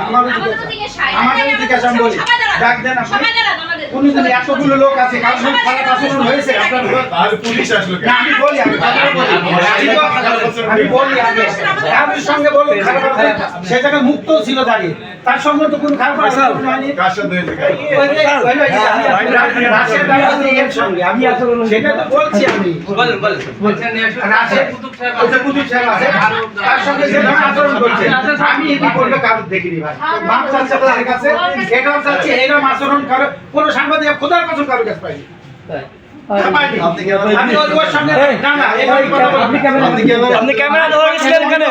আমারও জিজ্ঞাসা আমাদেরও জিজ্ঞাসা আমি বলি। ডাক দেন আপনি। উনি যদি এতগুলো লোক আছে কারোর সঙ্গে খারাপ আচরণ হয়েছে আপনার আর পুলিশ আসলো না, আমি বলি আমি কথাটা বলি। আমি বলি আগে। কারোর সঙ্গে বলুন খারাপ আচরণ সে জায়গায় মুক্ত ছিল দাঁড়িয়ে। তার সঙ্গে তো কোনো খারাপ আমি সেটা তো বলছি আমি রাশেদ ওই যে কুতুব সাহেব আছে, তার সঙ্গে যে আচরণ করছে আমি এটি করলে কারোর দেখিনি ভাই বাপ চাচ্ছে তাদের কাছে এটাও চাচ্ছে এরকম আচরণ করে কোনো সাংবাদিক খোদার কসম কারোর কাছে পাইনি হ্যাঁ। আপনি ক্যামেরা ধরে গেছিলেন। এখানে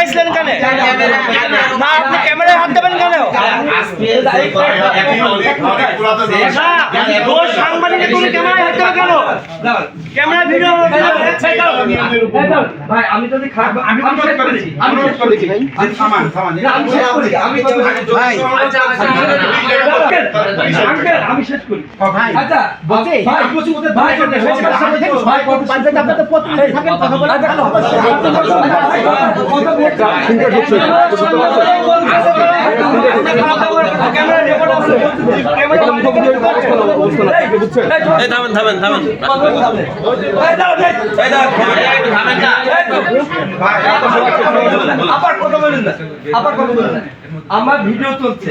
কেন আপনি ক্যামেরা কেন? না আপনি ক্যামেরায় হাত দেবেন কেন? সাংবাদিক তুমি ক্যামেরায় কেন ক্যামেরা ভিডিও ভাই আমি যদি খারাপ আমি অনুরোধ করেছি আমি করেছি ভাই আমি থামান থামান আমি শেষ করি আমি ভাই আঙ্কেল আমি শেষ করি ভাই আচ্ছা বলছি ভাই বলছি ওদের ভাই ভাই ভাই আপনাদের প্রতিনিধি থাকেন কথা বলে ভালো হবে ক্যামেরা রেকর্ড আছে এই থামেন থামেন থামেন। আবার কথা বলেন না। আবার কথা বলেন না। আমার ভিডিও চলছে।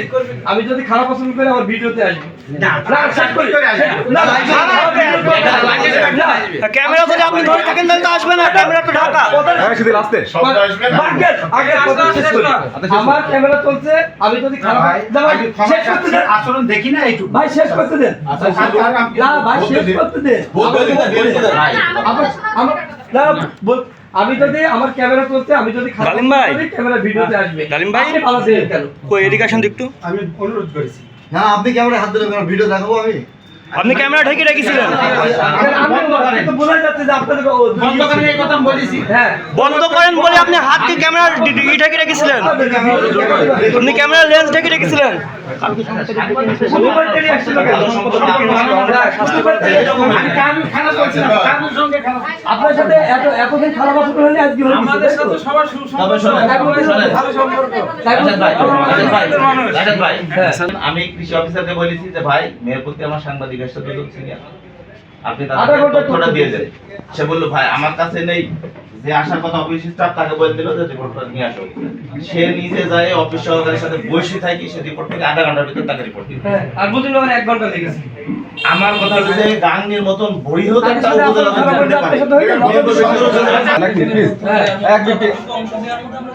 আমি যদি খারাপ পছন্দ করি আমার ভিডিওতে আসব। না না শেষ করি। না না, না, ক্যামেরা যদি আপনি ধরে থাকেন তাহলে তো আসবে না। ক্যামেরা তো ঢাকা। শব্দ আসবে না। বাঙ্গেল, আগে কথা শেষ করি। আমার ক্যামেরা চলছে আমি যদি খারাপ ভাই না, ভাই, আমি শেষ করতে দেন। আচরণ দেখি না এইটুকু ভাই শেষ করতে দেন। আচ্ছা, আমি- না ভাই শেষ করতে দেন। আমার- আমি যদি ক্যামেরা চলছে আমি যদি খারাপ ডালিম ভাই। ক্যামেরা ভিডিওতে আসবে। ডালিম ভাই। ভালো দিলেন কেন কই এদিকাশন একটু। আমি অনুরোধ করেছি। না আপনি ক্যামেরা হাত দিলে ভিডিও দেখাবো আমি। আপনি ক্যামেরা ঢেকে রেখেছিলেন বন্ধ করেন হ্যাঁ বলে আপনি হাত দিয়ে ক্যামেরা ঢেকে রেখেছিলেন আপনি ক্যামেরা লেন্স ঢেকে রেখেছিলেন মোবাইল টেনে আসছিল। আমি কারণ খারাপ বলছি না কারোর সঙ্গে খারাপ আপনার সাথে এত এতদিন খারাপ আচরণ হলে আজকে গেছে, সবার ভালো সম্পর্ক। তাই বলতে-। আমি কৃষি অফিসারকে বলেছি যে ভাই মেয়ের প্রতি আমার সাংবাদিকের সাথে যোগ সিনিয়র আপনি তথ্যটা দিয়ে দেন। সে বলল ভাই আমার কাছে নেই। যে আসার কথা অফিস স্টাফ তাকে বলে দিল যে রিপোর্টটা নিয়ে আসো। সে নিজে যায় অফিস সহকারীর সাথে বসে থাকি সে রিপোর্ট থেকে আধা ঘণ্টার ভিতর তাকে রিপোর্ট দিল হ্যাঁ, আর আমার এক ঘণ্টা লেগেছে আমার কথা হচ্ছে গাঙ্গের মতন একটা উপজেলা। এক মিনিট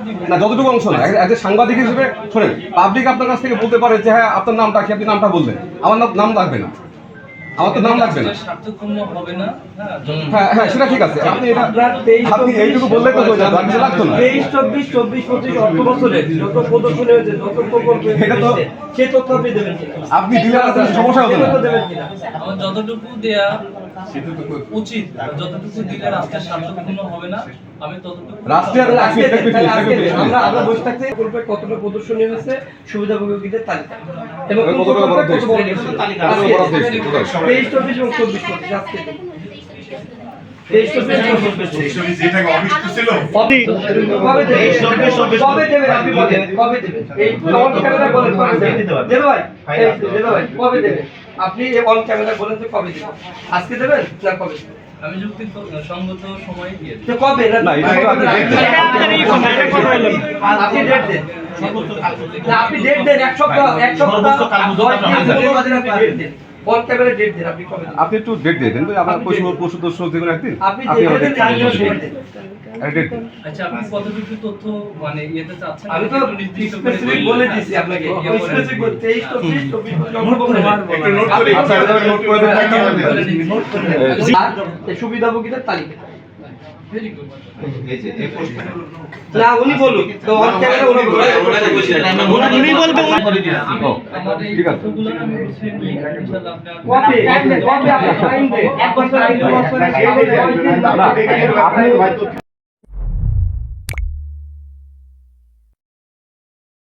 মিনিট না যতটুকু অংশ না এজ এ সাংবাদিক হিসেবে শোনেন পাবলিক আপনার কাছ থেকে বলতে পারে যে হ্যাঁ আপনার নামটা কি? আপনি নামটা বললেন আমার নাম নাম লাগবে না। আমার তো নাম লাগবে না। হ্যাঁ হ্যাঁ সেটা ঠিক আছে। আপনি এটা আপনি এইটুকু বললে তো হয়ে যাবে আপনি লাগতো না। তেইশ চব্বিশ চব্বিশ পঁচিশ অর্থ বছরে যত প্রদর্শনী হয়েছে যত প্রকল্প এটা তো- সে সেই তথ্য আপনি দেবেন আপনি দিলে সমস্যা হবে না। আমার যতটুকু দেয়া উচিত। যতটুকু দিলে রাস্তার স্বার্থপূর্ণ হবে না আমি ততটুকু আজকে আজকে মিনিট, আমরা আমরা বসে থাকতে প্রকল্পে কতটা প্রদর্শনী হয়েছে সুবিধাভোগীদের তালিকা। এবং? তালিকা। আজকে। তেইশ চব্বিশ এবং চব্বিশ আজকে চব্বিশ ছিল। কবে দেবে? আপনি এই অন ক্যামেরা বলেন তো কবে দেবেন? আজকে দেবেন না কবে? আমি যুক্তি সঙ্গত সময় দিয়ে তো কবে? না আপনি date দেন। আপনি ডেট দেন। আপনি ডেট দেন। এক সপ্তাহ এক সপ্তাহ আপনি একটু ডেট দিয়ে দেন পশু পশু দর্শ যে কোনো একদিন। আপনি দিন। আচ্ছা আপনি কতটুকু তথ্য মানে ইয়েতে চাচ্ছেন? আমি তো স্পেসিফিক। বলে দিয়েছি আপনাকে। করে স্পেসিফিক বলে তেইশ চব্বিশ চব্বিশ পঁচিশ অঙ্ক করে একটু নোট করে আচ্ছা, নোট করে এই সুবিধাভোগীদের তালিকা। না উনি বলুন তো উনি ঠিক আছে। ইনশাআল্লাহ আপনি